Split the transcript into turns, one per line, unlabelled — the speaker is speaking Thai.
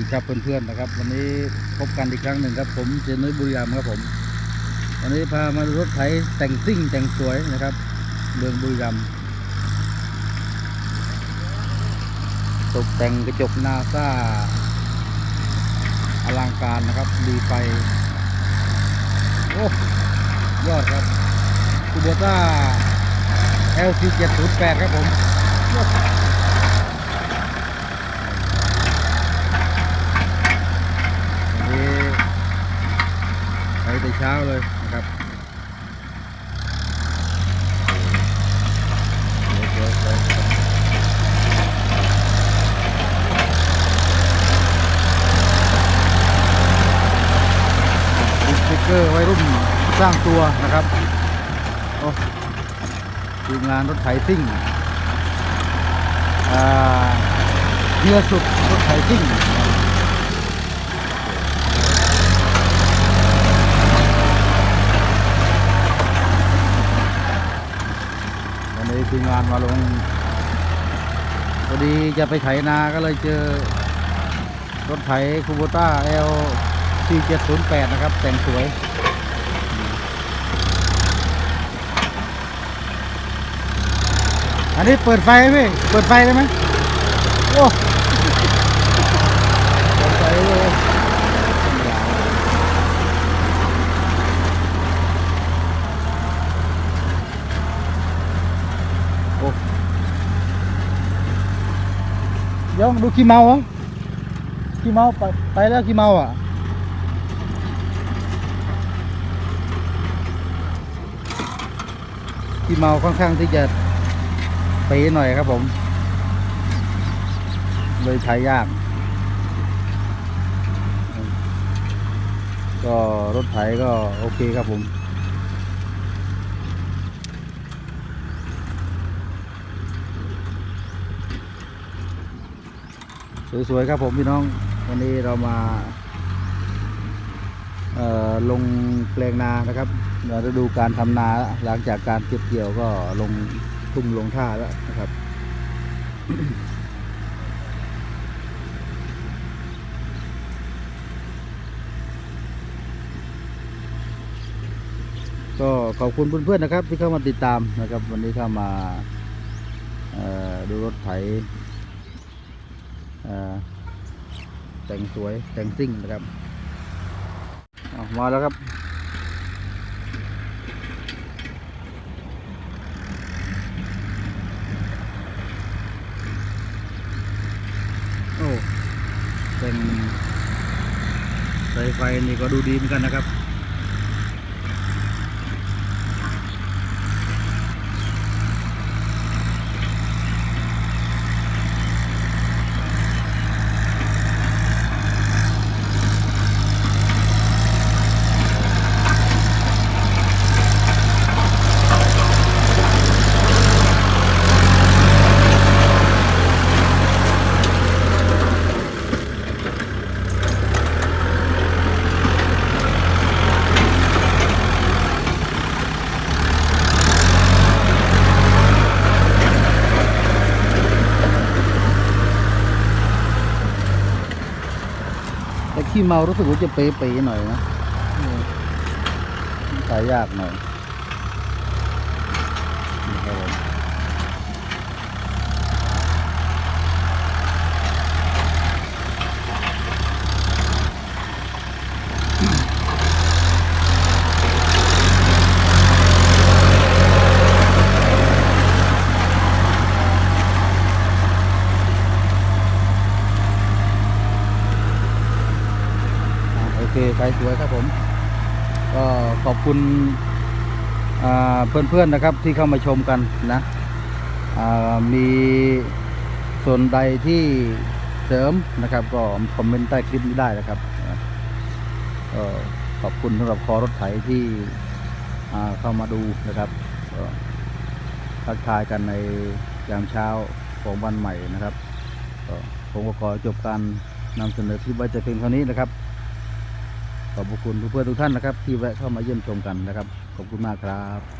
ดีครับเพื่อนๆนะครับ วันนี้พบกันอีกครั้งหนึ่งครับ ผมเจนุ้ยบุรีรัมย์ครับผม วันนี้พามาดูรถไถแต่งซิ่งแต่งสวยนะครับเมืองบุรีรัมย์ตกแต่งกระจกนาซาอลังการนะครับ ดีไฟโอ้ยอดครับคูโบต้า LC 708ครับผม วันนี้ไปแต่ เช้าเลยนะครับเดี๋ยวเดี๋ยวเดี๋ยวติดสติ๊กเกอร์ไว้รุ่นสร้างตัวนะครับ โอ้ทีมงานรถไถซิ่งอ่าเรือสุดรถไถซิ่ง วันนี้ ทีมงานมาลงพอดีจะไปไถนาก็เลยเจอรถไถคูโบต้าเอล4708นะครับ แต่งสวยอันนี้เปิดไฟไหมเปิดไฟได้ไหมโอ้เปิดไฟเลยโอ้เดี๋ยวดูขี้เมาเหรอขี้เมาไปไปแล้วขี้เมาอะขี้เมาค่อนข้างที่จะปีหน่อยครับผม เลยใช้ยาก ก็รถไถก็โอเคครับผม สวยๆครับผมพี่น้อง วันนี้เรามาลงแปลงนานะครับเดี๋ยวจะดูการทำนาหลังจากการเก็บเกี่ยวก็ลงทุ่งลงท่าแล้วนะครับ ก็ขอบคุณเพื่อนๆนะครับ ที่เข้ามาติดตามนะครับ วันนี้เข้ามาดูรถไถ แต่งสวยแต่งซิ่งนะครับเอามาแล้วครับโอ้เป็นสายไฟนี่ก็ดูดีเหมือนกันนะครับ ขี้เมารู้สึกว่าจะเป๊ะๆหน่อยนะเออสายยากหน่อยนี่ครับผมอ่าโอ เคไฟสวยครับผม ก็ขอบคุณอ่าเพื่อนๆนะครับที่เข้ามาชมกันนะมีส่วนใดที่เสริมนะครับ ก็คอมเมนต์ใต้คลิปนี้ได้นะครับก็ขอบคุณสำหรับคอรถไถที่เข้ามาดูนะครับทักทายกันในยามเช้าของวันใหม่นะครับผมก็ขอจบการนำเสนอคลิปไว้แต่เพียงเท่านี้นะครับ ขอบคุณเพื่อนๆทุกท่านนะครับ ที่แวะเข้ามาเยี่ยมชมกันนะครับ ขอบคุณมากครับ